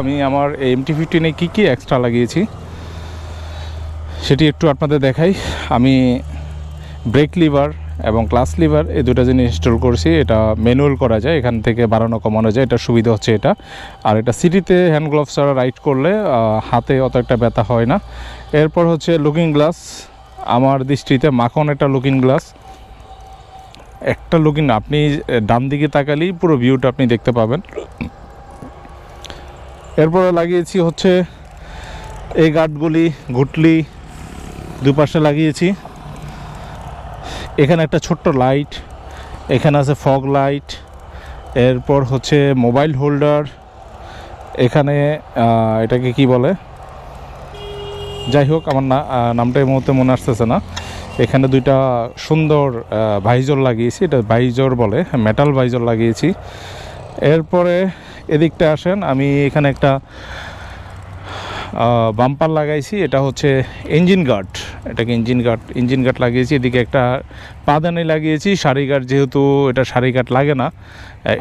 আমি আমার এমটি ফিফটিনে কী কী এক্সট্রা লাগিয়েছি, সেটি একটু আপনাদের দেখাই। আমি ব্রেক লিভার এবং ক্লাস লিভার এই দুটো জিনিস ইনস্টল করছি। এটা ম্যানুয়াল করা যায়, এখান থেকে বাড়ানো, কমানো যায়। এটা সুবিধা হচ্ছে এটা। আর এটা সিটিতে হ্যান্ড গ্লোভস ছাড়া রাইড করলে হাতে অত একটা ব্যথা হয় না। এরপর হচ্ছে লুকিং গ্লাস আমার দৃষ্টিতে মাখন একটা লুকিং গ্লাস একটা লুকিং আপনি ডান দিকে তাকালেই পুরো ভিউটা আপনি দেখতে পাবেন। এরপরে লাগিয়েছি হচ্ছে এই গার্ডগুলি ঘুটলি দুপাশে লাগিয়েছি। এখানে একটা ছোট্ট লাইট, এখানে আছে ফগ লাইট, এরপর হচ্ছে মোবাইল হোল্ডার, এখানে এটাকে কি বলে? যাই হোক আমার না নামটা এই মুহূর্তে মনে আসতেছে না। এখানে দুইটা সুন্দর ভাইজর লাগিয়েছি, এটা ভাইজর বলে, মেটাল ভাইজর লাগিয়েছি। এরপরে এদিকটা আসেন, আমি এখানে একটা বাম্পার লাগাইছি, এটা হচ্ছে ইঞ্জিন গার্ড এটাকে ইঞ্জিন গার্ড ইঞ্জিন গার্ড লাগিয়েছি, এদিকে একটা পাদানি লাগিয়েছি, সারি গার্ড যেহেতু এটা সারি গার্ড লাগে না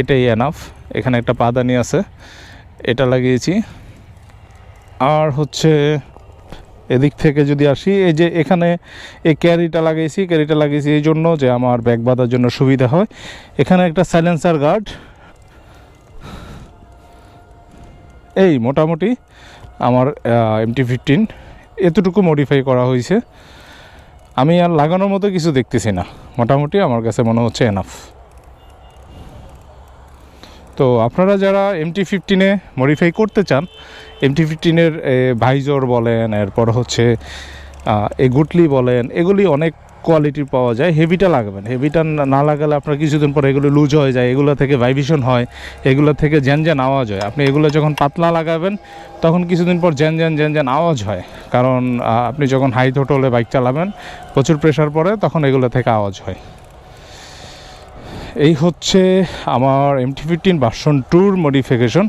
এটাই এনাফ এখানে একটা পাদানি আছে, এটা লাগিয়েছি। আর হচ্ছে এদিক থেকে যদি আসি, এই যে এখানে এই ক্যারিটা লাগিয়েছি ক্যারিটা লাগিয়েছি এই জন্য যে আমার ব্যাগ বাঁধার জন্য সুবিধা হয়। এখানে একটা সাইলেন্সার গার্ড এই মোটামুটি আমার এমটি ফিফটিন এতটুকু মডিফাই করা হয়েছে। আমি আর লাগানোর মতো কিছু দেখতেছি না। মোটামুটি আমার কাছে মনে হচ্ছে এনাফ তো আপনারা যারা এমটি ফিফটিনে মডিফাই করতে চান এমটি ফিফটিনের ভাইজর বলেন, এরপর হচ্ছে এই গুটলি বলেন, এগুলি অনেক কোয়ালিটির পাওয়া যায়। হেভিটা লাগাবেন। হেভিটা না- লাগালে আপনার কিছুদিন পরে এগুলো লুজ হয়ে যায়। এগুলো থেকে ভাইব্রেশন হয়। এগুলো থেকে জ্যান জ্যান আওয়াজ হয়। আপনি এগুলো যখন পাতলা লাগাবেন, তখন কিছুদিন পর জ্যান জ্যান জ্যান জ্যান আওয়াজ হয়। কারণ আপনি যখন হাই থ্রোটলে বাইক চালাবেন, প্রচুর প্রেশার পড়ে, তখন এগুলো থেকে আওয়াজ হয়। এই হচ্ছে আমার এমটি ফিফটিন ভার্সন টুর মডিফিকেশন